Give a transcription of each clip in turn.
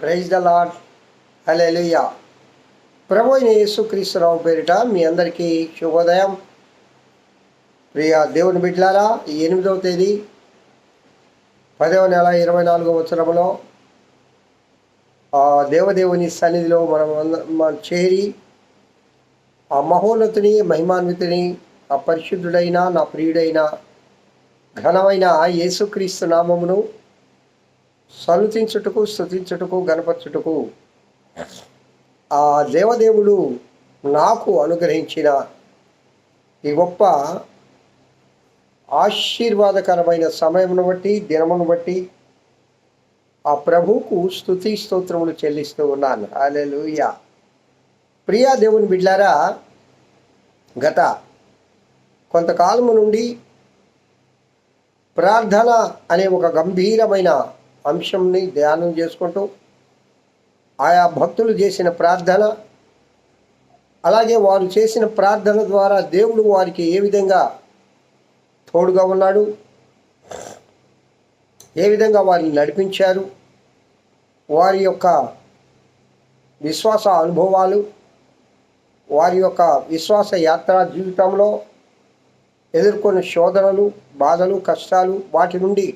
Praise the Lord hallelujah ప్రభు యేసుక్రీస్తురావు పేరిట మీ అందరికీ శుభోదయం. ప్రియ దేవుని బిడ్డలారా ఈ ఎనిమిదవ తేదీ పదవ నెల ఇరవై నాలుగవ సంవత్సరంలో ఆ దేవదేవుని సన్నిధిలో మనం మనం చేరి ఆ మహోన్నతుని మహిమాన్వితుని ఆ పరిశుద్ధుడైన నా ప్రియుడైన ఘనమైన యేసుక్రీస్తు నామమును సన్నుతించుటకు స్థుతించుటకు గణపరచుటకు ఆ దేవదేవుడు నాకు అనుగ్రహించిన ఈ గొప్ప ఆశీర్వాదకరమైన సమయమును బట్టి దినమును బట్టి ఆ ప్రభువుకు స్థుతి స్తోత్రములు చెల్లిస్తూ ఉన్నాను. హల్లెలూయా. ప్రియా దేవుని బిడ్లారా గత కొంతకాలము నుండి ప్రార్థన అనే ఒక గంభీరమైన అంశంని ధ్యానం చేసుకుంటూ ఆయా భక్తులు చేసిన ప్రార్థన అలాగే వారు చేసిన ప్రార్థన ద్వారా దేవుడు వారికి ఏ విధంగా తోడుగా ఉన్నాడు ఏ విధంగా వారిని నడిపించారు వారి యొక్క విశ్వాస అనుభవాలు వారి యొక్క విశ్వాస యాత్ర జీవితంలో ఎదుర్కొన్న శోధనలు బాధలు కష్టాలు వాటి నుండి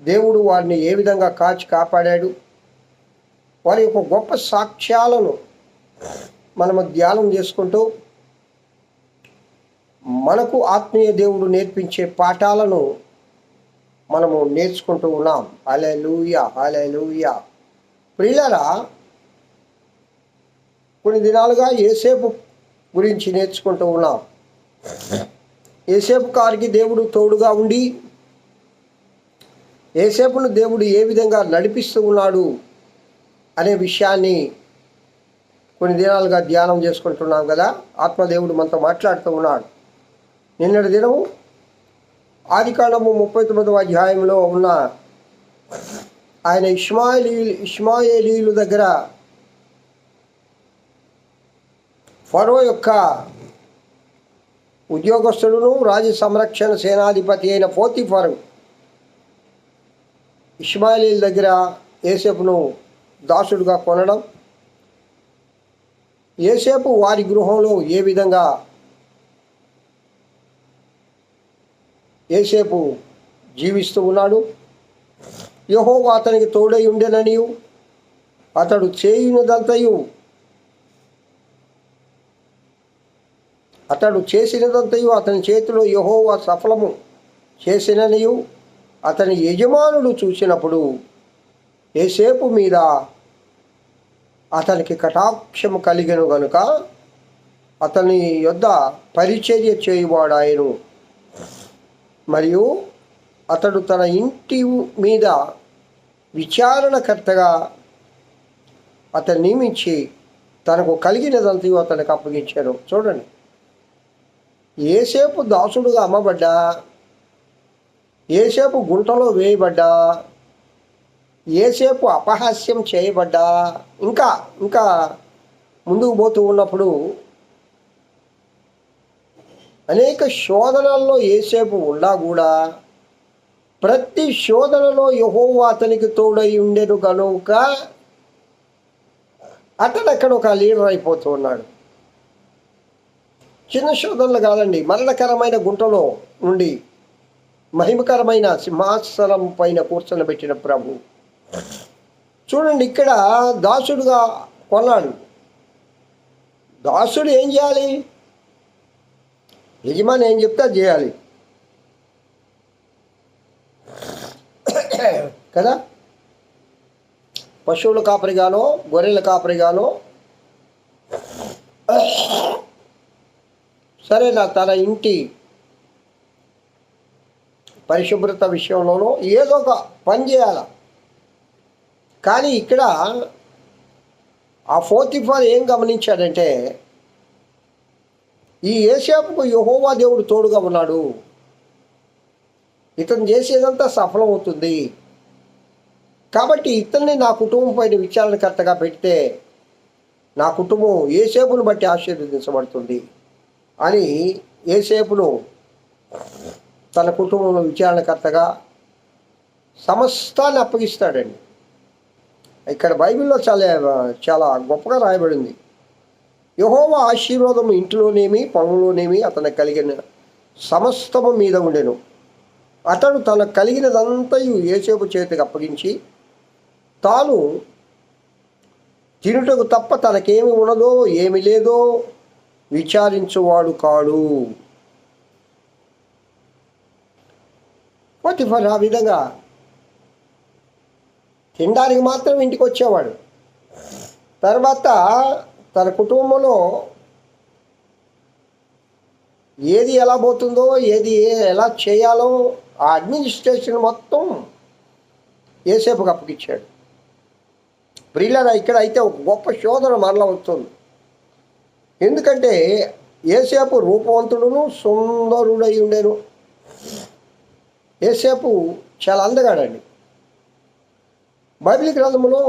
దేవుడు వారిని ఏ విధంగా కాచి కాపాడాడు? వారి యొక్క గొప్ప సాక్ష్యాలను మనము ధ్యానం చేసుకుంటూ మనకు ఆత్మీయ దేవుడు నేర్పించే పాఠాలను మనము నేర్చుకుంటూ ఉన్నాం. అలే లూయా అలే లూయా ప్రియులరా కొన్ని దినాలుగా ఏసేపు గురించి నేర్చుకుంటూ ఉన్నాం. ఏసేపు కారికి దేవుడు తోడుగా ఉండి ఏసేపును దేవుడు ఏ విధంగా నడిపిస్తూ ఉన్నాడు అనే విషయాన్ని కొన్ని దినాలుగా ధ్యానం చేసుకుంటున్నాం కదా. ఆత్మదేవుడు మనతో మాట్లాడుతూ ఉన్నాడు. నిన్నటి దినం ఆది కాలము ముప్పై తొమ్మిదవ అధ్యాయంలో ఉన్న ఆయన ఇష్మాయిలీ ఇష్మాయేలీలు దగ్గర ఫరో యొక్క ఉద్యోగస్తుడును రాజ సంరక్షణ సేనాధిపతి అయిన పోతిఫరు ఇష్మాయిలీల దగ్గర ఏసేపును దాసుడుగా కొనడం ఏసేపు వారి గృహంలో ఏ విధంగా ఏసేపు జీవిస్తూ ఉన్నాడు? యహో అతనికి తోడై ఉండెననియు అతడు చేయునదంతయు అతడు చేసినదంతయు అతని చేతిలో యహోవా సఫలము చేసిననియు అతని యజమానుడు చూసినప్పుడు ఏసేపు మీద అతనికి కటాక్షము కలిగను గనుక అతని యొద్ద పరిచర్య చేయువాడాయను. మరియు అతడు తన ఇంటి మీద విచారణకర్తగా అతను నియమించి తనకు కలిగినదంతయు అతనికి అప్పగించాడు. చూడండి. ఏసేపు దాసుడుగా అమ్మబడ్డా. ఏసేపు గుంటలో వేయబడ్డా? ఏసేపు అపహాస్యం చేయబడ్డా? ఇంకా ఇంకా ముందుకు పోతూ ఉన్నప్పుడు అనేక శోధనల్లో ఏసేపు ఉన్నా కూడా ప్రతి శోధనలో యహోవా అతనికి తోడై ఉండేను కనుక అతడు అక్కడ ఒక లీడర్ అయిపోతూ ఉన్నాడు. చిన్న శోధనలు కాదండి మరణకరమైన గుంటలో నుండి మహిమకరమైన సింహాసనం పైన కూర్చొనబెట్టిన ప్రభు. చూడండి ఇక్కడ దాసుడుగా కొన్నాడు. దాసుడు ఏం చేయాలి? యజమాని ఏం చెప్తే చేయాలి. కదా? పశువుల కాపరిగానో గొర్రెల కాపరిగానో. సరే నా తన ఇంటి పరిశుభ్రత విషయంలోనూ ఏదో ఒక పని చేయాల? కానీ ఇక్కడ ఆ ఫోర్తిఫార్ ఏం గమనించాడంటే ఈ ఏసేపుకు యహోవా దేవుడు తోడుగా ఉన్నాడు. ఇతను చేసేదంతా సఫలమవుతుంది. కాబట్టి ఇతన్ని నా కుటుంబం పైన విచారణకర్తగా పెడితే నా కుటుంబం ఏసేపును బట్టి ఆశీర్వదించబడుతుంది అని ఏసేపును తన కుటుంబంలో విచారణకర్తగా సమస్తాన్ని అప్పగిస్తాడండి. ఇక్కడ బైబిల్లో చాలా చాలా గొప్పగా రాయబడింది. యహోవ ఆశీర్వాదం ఇంటిలోనేమి పొలంలోనేమి అతనికి కలిగిన సమస్తము మీద ఉండెను. అతడు తన కలిగినదంతయు ఏసేపు చేతికి అప్పగించి తాను తినుటకు తప్ప తనకేమి ఉన్నదో ఏమి లేదో విచారించువాడు కాడు. పోతిఫర్ ఆ విధంగా తినడానికి మాత్రం ఇంటికి వచ్చేవాడు. తర్వాత తన కుటుంబంలో ఏది ఎలా పోతుందో ఏది ఎలా చేయాలో ఆ అడ్మినిస్ట్రేషన్ మొత్తం ఏసేపుకి అప్పగిచ్చాడు. ప్రియులరా ఇక్కడ అయితే ఒక గొప్ప శోధన మరలా వస్తుంది. ఎందుకంటే ఏసేపు రూపవంతుడును సుందరుడై ఉండేను. ఏసేపు చాలా అందగాడండి. బైబిల్ గ్రంథంలో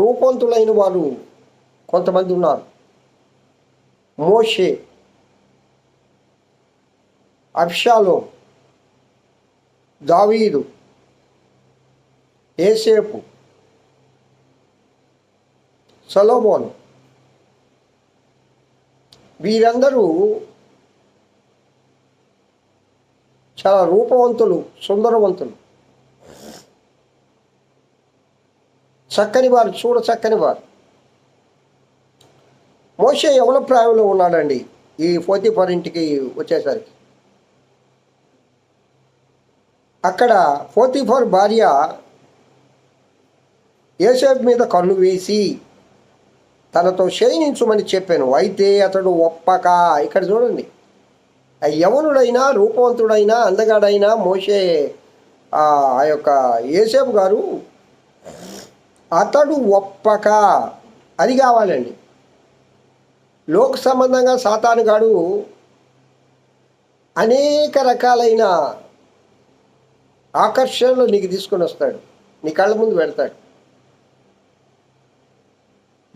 రూపవంతులైన వారు కొంతమంది ఉన్నారు. మోషే అబ్షాలో దావీదు ఏసేపు సలోమోను వీరందరూ చాలా రూపవంతులు సుందరవంతులు. చక్కని వారు చూడ చక్కని వారు. మోసే యవన ప్రాయంలో ఉన్నాడండి? ఈ ఫోర్టీఫర్ ఇంటికి వచ్చేసరికి. అక్కడ ఫోర్టీఫర్ భార్య ఏసేపు మీద కన్ను వేసి తనతో క్షయించమని చెప్పాను. అయితే అతడు ఒప్పక. ఇక్కడ చూడండి. యవనుడైనా రూపవంతుడైనా అందగాడైనా మోసే ఆ యొక్క ఏసేపు గారు అతడు ఒప్పక. అది కావాలండి. లోక సంబంధంగా సాతానుగాడు అనేక రకాలైన ఆకర్షణలు నీకు తీసుకొని వస్తాడు. నీ కళ్ళ ముందు పెడతాడు.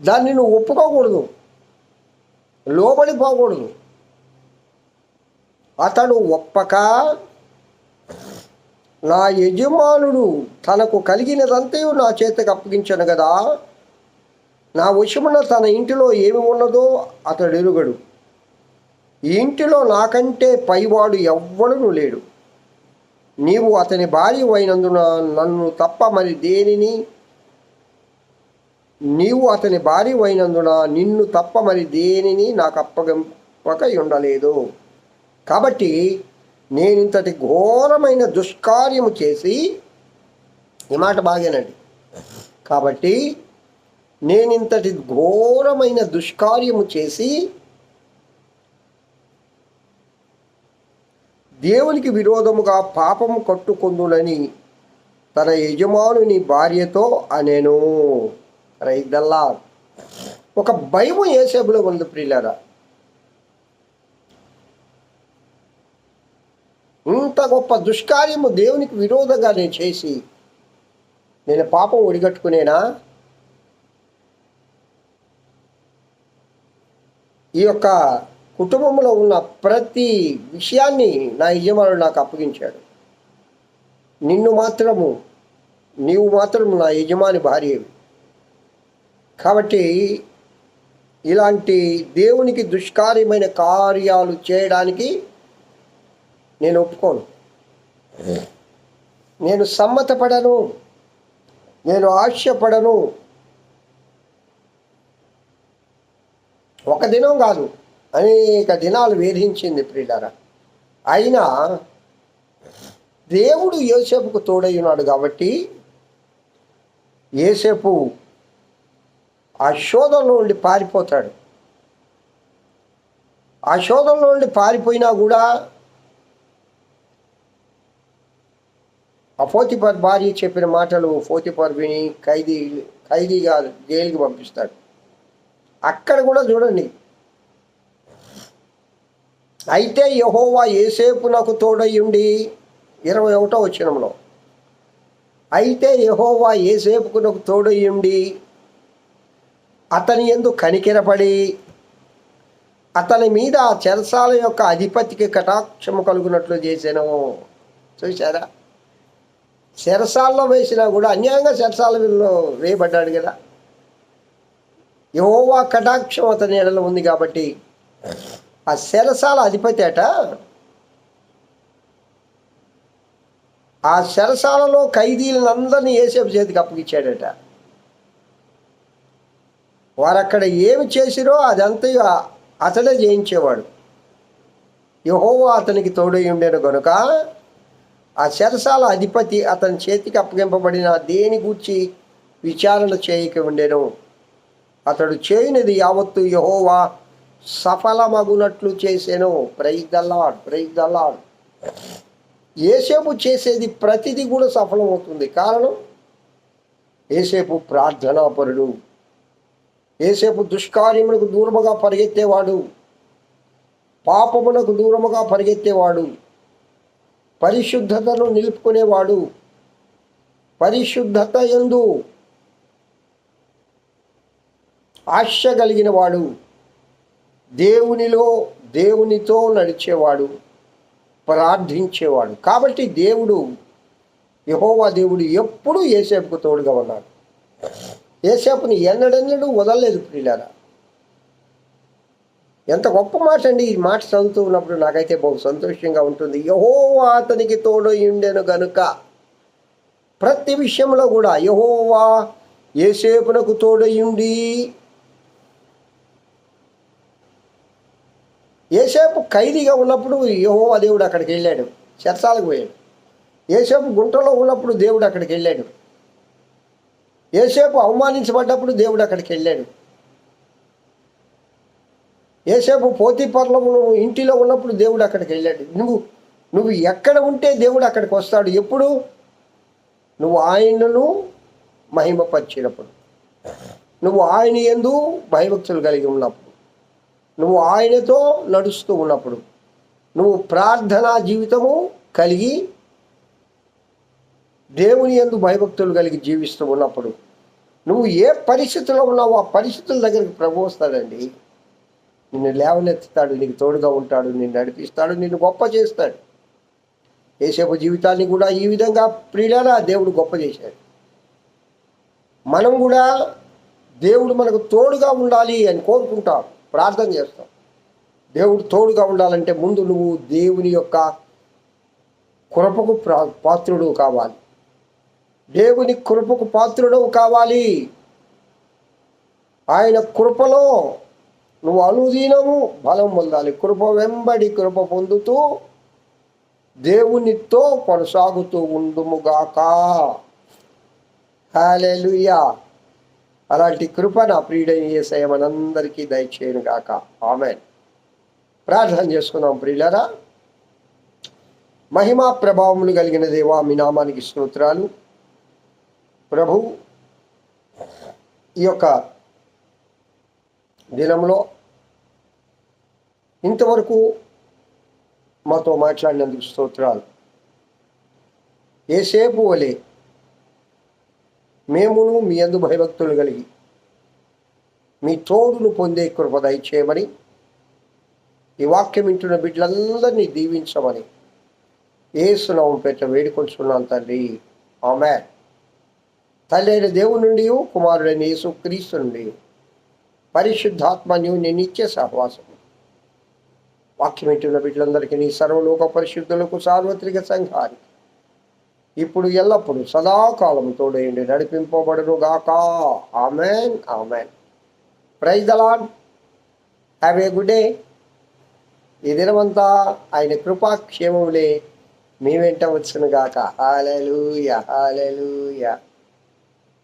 దాన్ని నువ్వు ఒప్పుకోకూడదు. లోబడిపోకూడదు అతడు ఒప్పక నా యజమానుడు తనకు కలిగినదంతయు నా చేతికి అప్పగించను కదా నా వశమున తన ఇంటిలో ఏమి ఉన్నదో అతడు ఎరుగడు. ఈ ఇంటిలో నాకంటే పైవాడు ఎవ్వడూ లేడు. నీవు అతని భార్య అయినందున నన్ను తప్ప మరి దేనిని? నీవు అతని భార్య అయినందున నిన్ను తప్ప మరి దేనిని నాకు అప్పగింపక ఉండలేదు కాబట్టి నేను ఇంతటి ఘోరమైన దుష్కార్యము చేసి ఈ మాట బాగేనండి. కాబట్టి నేను ఇంతటి ఘోరమైన దుష్కార్యము చేసి దేవునికి విరోధముగా పాపము కట్టుకుందునని తన యజమానుని భార్యతో అనేను. రైదల్లా ఒక భయం ఏసేపులో ఉంది ప్రియులారా. ఇంత గొప్ప దుష్కార్యము దేవునికి విరోధంగా నేను చేసి నేను పాపం ఒడిగట్టుకునేనా? ఈ యొక్క కుటుంబంలో ఉన్న ప్రతి విషయాన్ని నా యజమానుడు నాకు అప్పగించాడు. నిన్ను మాత్రము నీవు మాత్రము నా యజమాని భార్యవి. కాబట్టి ఇలాంటి దేవునికి దుష్కార్యమైన కార్యాలు చేయడానికి నేను ఒప్పుకోను. నేను సమ్మతపడను. నేను ఆశపడను. ఒక దినం కాదు అనేక దినాలు వేధించింది ప్రియులారా. అయినా దేవుడు యోసేపుకు తోడై ఉన్నాడు కాబట్టి ఏసేపు ఆ శోధంలో నుండి పారిపోతాడు. ఆ శోధంలో నుండి పారిపోయినా కూడా ఆ ఫోతిపర్ భార్య చెప్పిన మాటలు ఫోతిపర్ విని ఖైదీ ఖైదీగా జైలుకి పంపిస్తాడు. అక్కడ కూడా చూడండి. అయితే యహోవా ఏసేపు నాకు తోడయ్యుండి ఇరవై ఒకటో వచ్చినంలో అయితే యహోవా ఏసేపుకు నాకు తోడయ్యుండి అతని ఎందు కనికిరపడి అతని మీద ఆ చెరసాల యొక్క అధిపతికి కటాక్షము కలుగునట్లు చేశాను. చూశారా? శిరసాల్లో వేసినా కూడా అన్యాయంగా చెరసాలలో వేయబడ్డాడు కదా. యహోవా కటాక్షం అతని ఎడలో ఉంది కాబట్టి ఆ శిరసాల అధిపతి అట ఆ శరసాలలో ఖైదీలందరినీ ఏసేపు చేతికి అప్పగించాడట వారు అక్కడ ఏమి చేసిరో అదంతా అతడే జయించేవాడు. యహోవా అతనికి తోడై ఉండేను కనుక ఆ చెరసాల అధిపతి అతని చేతికి అప్పగింపబడిన దేని గూర్చి విచారణ చేయక ఉండెను? అతడు చేయనిది యావత్తు యహోవా సఫలమగునట్లు చేశాను ప్రైజ్ దల్లాడ్ ప్రైజ్ దల్లాడ్ ఏసేపు చేసేది ప్రతిదీ కూడా సఫలమవుతుంది. కారణం? ఏసేపు ప్రార్థనాపరుడు. ఏసేపు దుష్కార్యమునకు దూరముగా పరిగెత్తేవాడు. పాపమునకు దూరముగా పరిగెత్తేవాడు. పరిశుద్ధతను నిలుపుకునేవాడు. పరిశుద్ధత ఎందు ఆశ కలిగిన వాడు దేవునిలో దేవునితో నడిచేవాడు. ప్రార్థించేవాడు. కాబట్టి దేవుడు యహోవా దేవుడు ఎప్పుడూ ఏసేపుకు తోడుగా ఉన్నాడు. ఏసేపుని ఎన్నడెన్నడూ వదలలేదు ప్రియులారా. ఎంత గొప్ప మాట అండి. ఈ మాట చదువుతూ ఉన్నప్పుడు నాకైతే బహు సంతోషంగా ఉంటుంది. యహోవా అతనికి తోడు ఉండెను గనుక. ప్రతి విషయంలో కూడా యహోవా ఏసేపునకు తోడయుండి ఏసేపు ఖైదీగా ఉన్నప్పుడు యహోవా దేవుడు అక్కడికి వెళ్ళాడు. చర్చాలకు పోయాడు. ఏసేపు గుంటలో ఉన్నప్పుడు దేవుడు అక్కడికి వెళ్ళాడు. ఏసేపు అవమానించబడ్డప్పుడు దేవుడు అక్కడికి వెళ్ళాడు. ఏసేపు పోతిపర్లో నువ్వు ఇంటిలో ఉన్నప్పుడు దేవుడు అక్కడికి వెళ్ళాడు. నువ్వు నువ్వు ఎక్కడ ఉంటే దేవుడు అక్కడికి వస్తాడు. ఎప్పుడు? నువ్వు ఆయనను మహిమపరిచినప్పుడు. నువ్వు ఆయన ఎందు భయభక్తులు కలిగి ఉన్నప్పుడు. నువ్వు ఆయనతో నడుస్తూ ఉన్నప్పుడు. నువ్వు ప్రార్థనా జీవితము కలిగి దేవుని ఎందు భయభక్తులు కలిగి జీవిస్తూ ఉన్నప్పుడు. నువ్వు ఏ పరిస్థితిలో ఉన్నావో ఆ పరిస్థితుల దగ్గరికి ప్రభు వస్తాడండి. నిన్ను లేవనెత్తుతాడు నీకు తోడుగా ఉంటాడు నిన్ను నడిపిస్తాడు నిన్ను గొప్ప చేస్తాడు. ఏసేపు జీవితాన్ని కూడా ఈ విధంగా ప్రియులారా దేవుడు గొప్ప చేశాడు. మనం కూడా దేవుడు మనకు తోడుగా ఉండాలి అని కోరుకుంటాం ప్రార్థన చేస్తాం. దేవుడు తోడుగా ఉండాలంటే ముందు నువ్వు దేవుని యొక్క కృపకు ప్రా పాత్రుడు కావాలి. దేవుని కృపకు పాత్రుడు కావాలి. ఆయన కృపలో నువ్వు అనుదీనము బలం పొందాలి. కృప వెంబడి కృప పొందుతూ దేవునితో కొనసాగుతూ ఉండుముగాక హాలెలుయా అలాంటి కృప నా ప్రియుడైన ఏసయ మనందరికీ దయచేయను గాక. ఆమె ప్రార్థన చేసుకున్నాం ప్రియులరా. మహిమా ప్రభావములు కలిగిన దేవా మీ నామానికి స్తోత్రాలు. ప్రభు ఈ యొక్క దినంలో ఇంతవరకు మాతో మాట్లాడినందుకు స్తోత్రాలు. ఏసేపు వలె మేమును మీ అందు భయభక్తులు కలిగి మీ తోడును పొందే కృప దయచేయమని ఈ వాక్యం వింటున్న బిడ్డలందరినీ దీవించమని ఏసునామం పెట్ట వేడుకొంచున్నాను తండ్రి. ఆమె తల్లి అయిన దేవుని నుండి కుమారుడైన యేసు క్రీస్తు నుండి పరిశుద్ధాత్మన్యు నేను నిత్య సహవాసం వాక్యం వింటున్న బిడ్డలందరికీ నీ సర్వలోక పరిశుద్ధులకు సార్వత్రిక సంఘానికి. ఇప్పుడు ఎల్లప్పుడూ సదాకాలం తోడేయండి నడిపింపబడును గాక amen. Amen praise the Lord have a good day ఈ దినమంతా ఆయన కృపాక్షేమములే మీ వెంట వచ్చును గాక హాలూయ హాలెలూయ